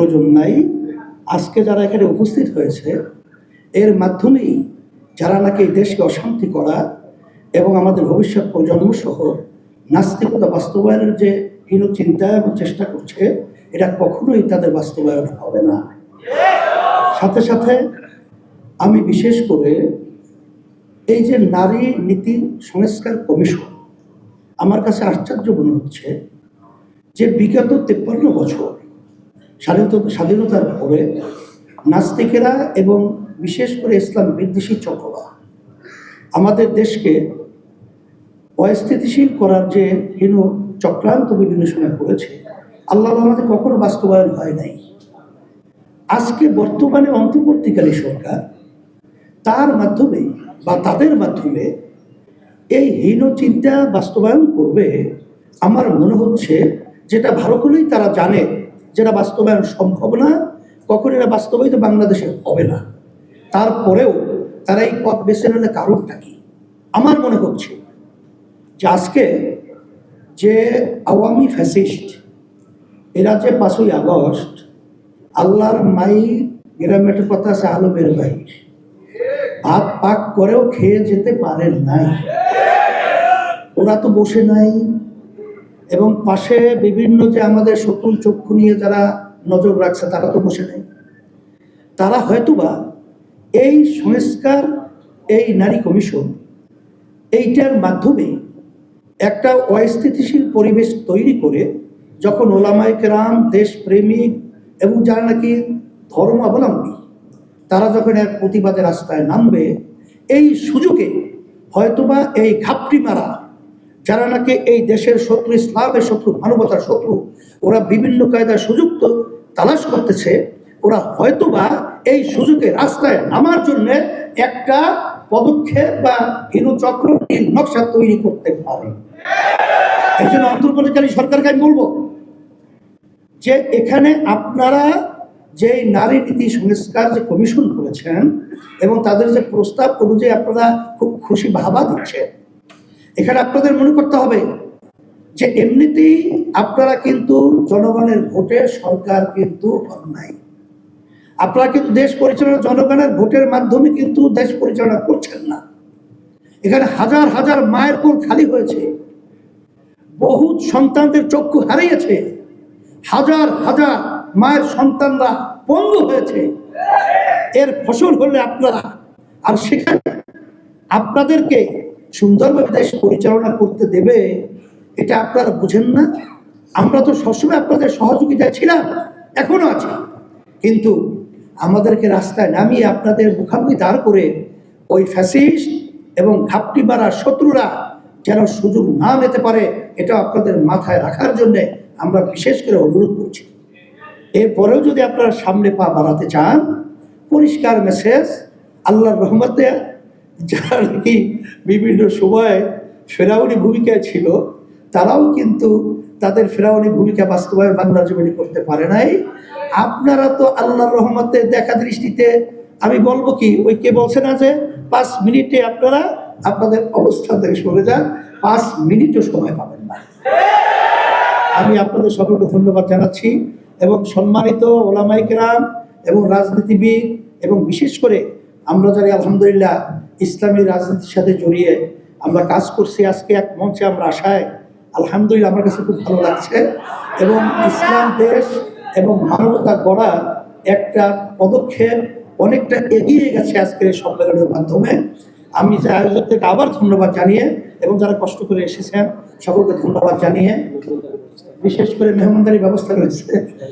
প্রয়োজন নাই। আজকে যারা এখানে উপস্থিত হয়েছে, এর মাধ্যমেই যারা নাকি দেশকে অশান্তি করা এবং আমাদের ভবিষ্যৎ প্রজন্ম সহ নাস্তিকতা বাস্তবায়নের যে হীন চিন্তা এবং চেষ্টা করছে, এটা কখনোই তাদের বাস্তবায়ন হবে না। সাথে সাথে আমি বিশেষ করে এই যে নারী নীতি সংস্কার কমিশন, আমার কাছে আশ্চর্য মনে হচ্ছে যে বিগত তেপ্পান্ন বছর স্বাধীনতা, স্বাধীনতার পরে নাস্তিকেরা এবং বিশেষ করে ইসলাম বিদ্বেষী চক্ররা আমাদের দেশকে অস্থিতিশীল করার যে হীন চক্রান্ত বিভিন্ন করেছে, আল্লাহ আমাদের কখনো বাস্তবায়ন হয় নাই। আজকে বর্তমানে অন্তর্বর্তীকালী সরকার তার মাধ্যমে বা তাদের মাধ্যমে এই হীন চিন্তা বাস্তবায়ন করবে। আমার মনে হচ্ছে যেটা ভালো করেই তারা জানে যেটা বাস্তবায়ন সম্ভব না, কখন এরা বাস্তবায়িত বাংলাদেশে হবে না। তারপরেও তারা এই পথ বেছে নিলে কারণটা কি? আমার মনে হচ্ছে যে আজকে যে আওয়ামী ফ্যাসিস্ট, এরা যে পাঁচই আগস্ট, আল্লাহর মাই গ্রামের কথা আছে, আলমের বাহির। ভাত পাক করেও খেয়ে যেতে পারেন নাই। ওরা তো বসে নাই। এবং পাশে বিভিন্ন যে আমাদের শকুন চক্ষু নিয়ে যারা নজর রাখছে, তারা তো বসে নেই। তারা হয়তোবা এই সংস্কার, এই নারী কমিশন এইটার মাধ্যমে একটা অস্থিতিশীল পরিবেশ তৈরি করে যখন ওলামাই কেরাম, দেশপ্রেমিক এবং যারা নাকি ধর্মাবলম্বী, তারা যখন এক প্রতিবাদের রাস্তায় নামবে, এই সুযোগে হয়তোবা এই ঘাপটি মারা যারা নাকি এই দেশের শত্রু, ইসলামের শত্রু, মানবতার শত্রু, ওরা বিভিন্ন কায়দার সুযোগ তো তালাশ করতেছে, ওরা হয়তোবা এই সুযোগে রাস্তায় নামার জন্য একটা পদক্ষেপ বা হীনচক্র নকশা তৈরি করতে পারে। এই জন্য অন্তর্বর্তীকালী সরকারকে আমি বলব যে এখানে আপনারা যে নারী নীতি সংস্কার যে কমিশন করেছেন এবং তাদের যে প্রস্তাব অনুযায়ী আপনারা খুব খুশি ভাবা দিচ্ছেন। এখানে আপনাদের মনে করতে হবে যে এমনিতেই আপনারা কিন্তু জনগণের ভোটে সরকার কিন্তু নাই আপনারা কিন্তু দেশ পরিচালনা জনগণের ভোটের মাধ্যমে কিন্তু দেশ পরিচালনা করছেন না। এখানে হাজার হাজার মায়ের কোল খালি হয়েছে। বহু সন্তানদের চক্ষু হারিয়েছে। হাজার হাজার মায়ের সন্তানরা পঙ্গু হয়েছে। এর ফসল হলে আপনারা, আর সেখানে আপনাদেরকে সুন্দরভাবে দেশ পরিচালনা করতে দেবে, এটা আপনারা বুঝেন না। আমরা তো সবসময় আপনাদের সহযোগিতা ছিলাম, এখনও আছি। কিন্তু আমাদেরকে রাস্তায় নামিয়ে আপনাদের মুখামুখি দাঁড় করে ওই ফ্যাসিস্ট এবং ঘাপটি মারা শত্রুরা যেন সুযোগ না নিতে পারে, এটা আপনাদের মাথায় রাখার জন্যে আমরা বিশেষ করে অনুরোধ করছি। এরপরেও যদি আপনারা সামনে পা বাড়াতে চান, পরিষ্কার মেসেজ, আল্লাহর রহমতে যারা নাকি বিভিন্ন সময় ফেরাউনি ভূমিকায় ছিল, তারাও কিন্তু তাদের ফেরাউনি ভূমিকা বাস্তবায়ন বাংলা জমিনে করতে পারে নাই। আপনারা তো আল্লাহর রহমতে দেখা দৃষ্টিতে, আমি বলব কি, ওই কে বলছে না যে, পাঁচ মিনিটে আপনারা আপনাদের অবস্থান থেকে সরে যান, পাঁচ মিনিটও সময় পাবেন না। আমি আপনাদের সকলকে ধন্যবাদ জানাচ্ছি এবং সম্মানিত ওলামাইকেরাম এবং রাজনীতিবিদ এবং বিশেষ করে আমরা যারা আলহামদুলিল্লাহ ইসলামী রাজনীতির সাথে জড়িয়ে আমরা কাজ করছি আজকে এক মঞ্চে, আমরা আশায়। আলহামদুলিল্লাহ আমার কাছে খুব ভালো লাগছে। এবং ইসলাম দেশ এবং মানবতা গড়া একটা পদক্ষেপ অনেকটা এগিয়ে গেছে আজকের এই সম্মেলনের মাধ্যমে। আমি আয়োজকদেরকে আবার ধন্যবাদ জানিয়ে এবং যারা কষ্ট করে এসেছেন, সকলকে ধন্যবাদ জানিয়ে বিশেষ করে মেহমানদারি ব্যবস্থা রয়েছে।